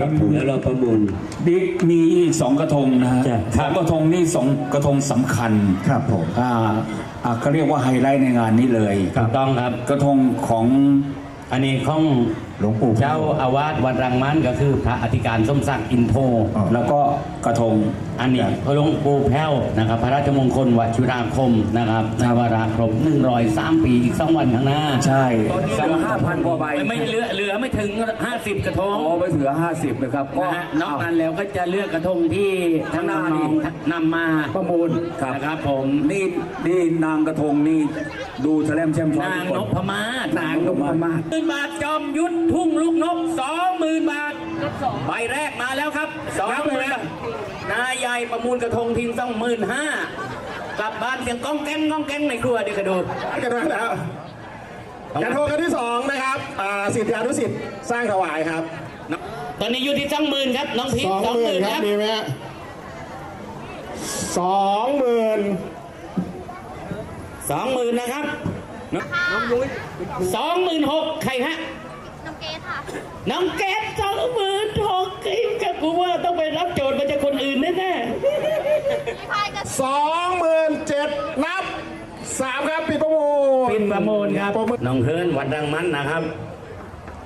ครับเดี๋ยวเดี๋ยวเราประมูลดิมีอีกสองกระทงนะฮะจ้ะสองกระทงนี่สองกระทงสำคัญครับผม อ่าอ่าเขาเรียกว่าไฮไลท์ในงานนี้เลย ถูกต้องครับ กระทงของอันนี้ของหลวงปู่ เจ้าอาวาสวัดรังมันก็คือพระอธิการสมศักดิ์อินโท อ๋อ แล้วก็กระทงอันนี้พระหลวงปู่แพ้วนะครับ พระราชมงคลวชิราคมนะครับในวาระครบ103ปีอีกสองวันข้างหน้า ใช่สองห้าพันกว่าใบไม่เหลือเหลือไม่ถึง 50 กระทงอ๋อไปเหลือห้าสิบนะครับก็นะฮะนอกนั้นแล้วก็จะเลือกกระทงที่ทั้งน้องๆนำมาประมูลครับนะครับผมนี่นี่นางกระทงนี่ดูแสลมแชมป์ช้อนนางทุกนคนพมาศนางนพมาศหมื่นบาทจอมยุทธทุ่งลูกนกสองหมื่นบาท ใบแรกมาแล้วครับสองหมื่นนายใหญ่ประมูลกระทงทิ้งสองหมื่นห้ากลับบ้านเสียงก้องแก้งก้องแก้งในครัวเดี๋ยวกระดูกันมาแล้วกระทงกันที่สองนะครับอ่าสิทธิอนุสิทธิ์สร้างถวายครับ ตอนนี้อยู่ที่สองหมื่นครับน้องพีสองสองหหมื่มื่นนคครัรับบมีไหมฮะสองหมื่นสองหมื่นนะครับน้องยุ้ยสองหมื่นหกใครฮะน้องเกดค่ะ น้องแก๊สสองหมื่นหกกับกูว่าต้องไปรับโจทย์มาจากคนอื่นแน่ๆพี่พายก็สองหมื่นเจ็ดนับสามครับปิดประมูลปินประมูลครับประมูลน้องเฮิร์นวัดดังมันนะครับ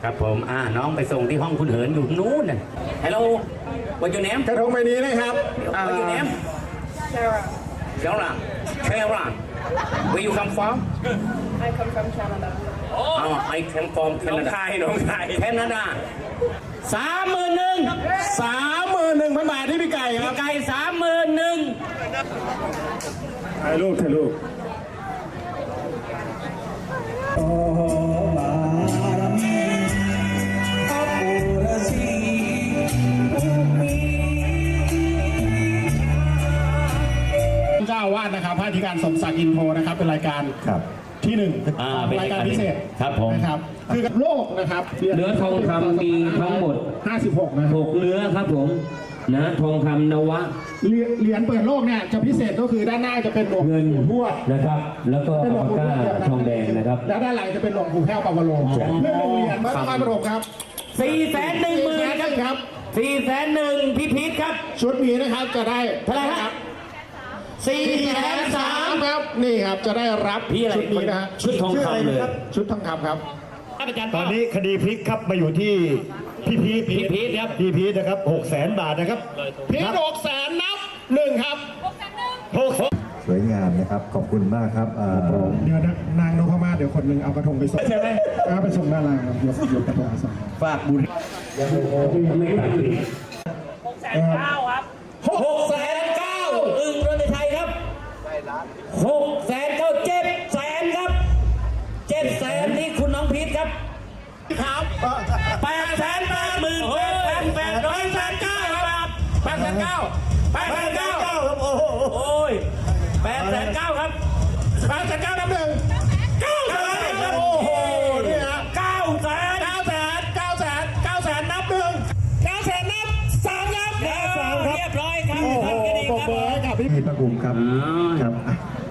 ครับผมอ่าน้องไปส่งที่ห้องคุณเหินอยู่นู้นน่ะฮัลโหลวันยูเนมกระทงใบนี้นะครับอ่าวันยูเนมเชลล่าเชลล่า Where you come from I come from Canada อ๋อ I come from Canada น้องไทยน้องไทยแคนาดาสามหมื่นหนึ่งสามหมื่นหนึ่งพันบาทที่พี่ไก่คพี่รับไก่สามหมื่นหนึ่งถ่ายรูปถ่ายรูปเจ้าอาวาดนะครับพระอธิการสมศักดิ์อินโทนะครับเป็นรายการครับ ที่หนึ่งอ่าเป็นรายการพิเศษครับผมนะครับคือโลกนะครับเนื้อทองคำมีทั้งหมด 56 นะครับหกเนื้อครับผมนะทองคำนวะเหรียญเหรียญเปิดโลกเนี่ยจะพิเศษก็คือด้านหน้าจะเป็นหลวงเงินปู่ทวดนะครับ แล้วก็เป็นหลวปางกปู่ทกาวดทองแดงนะครับ แล้วด้านหลังจะเป็นหลวงปู่แพ้วปาวโลเรื่องหนึ่งเหรียญมาตรการประดกครับสี่แสนหนึ่งหมื่นครับครับสี่แสนหนึ่งพี่พีทครับ ชุดนี้นะครับจะได้เท่าไหร่ครับ สี่สี่แสแสนนสาสามมครับนี่ครับจะได้รับพี่อะไรชุดนี้นะฮะชุดทองคำเลยชื่ะไรนะรับชุดทองคำครับอาจารย์ตอนนี้คดีพลิกครับมาอยู่ที่พี่พีทพี่พีทครับพี่พีทนะครับหกแสนบาทนะครับพี่หกแสนนับหนึ่งครับหกสวยงามนะครับ ขอบคุณมากครับอ่าเดี๋ยวนางนพมาศเดี๋ยวคนหนึ่งเอากระทงไปส่งใช่ไหมเอาไปส่งด้านล่างครับยกยกกระทงไปส่งฝากบุญ หกแสนเก้าอึ่งรนไทยครับ หกแสนเก้าเจ็ดแสนครับเจ็ดแสนนี่คุณน้องพีทครับครับแปดแสนแปดหมื่นแปดพันแปดร้อยแสนเก้าครับแปดแสนเก้าแปดแสนเก้าครับโอ้โหโอ้ยแปดแสนเก้าครับแปดแสนเก้านับหนึ่งเก้าแสนครับโอ้โหนี่ฮะเก้าแสนเก้าแสนเก้าแสนเก้าแสนนับหนึ่งเก้าแสนนับสามครับเรียบร้อยครับโอ้โหท่านคดีปรบครับมือให้กับพี่พี่ประกุมครับครับ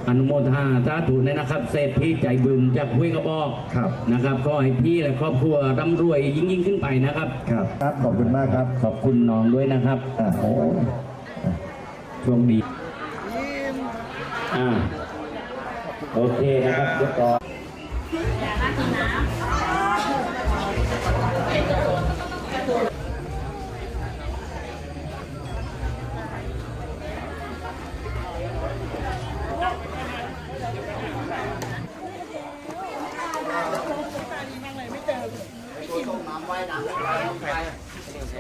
อะอนุโมทนาสาธุเลยนะครับ เศรษฐีใจบึงจากห้วยกระบอกครับนะครับก็ให้พี่และครอบครัวร่ำรวยยิ่งยิ่งขึ้นไปนะครับครับครับขอบคุณมากครับ ขอบคุณน้องด้วยนะครับอ่าโอ้ช่วงดีอ่าโอเคนะครับเรียบร้อย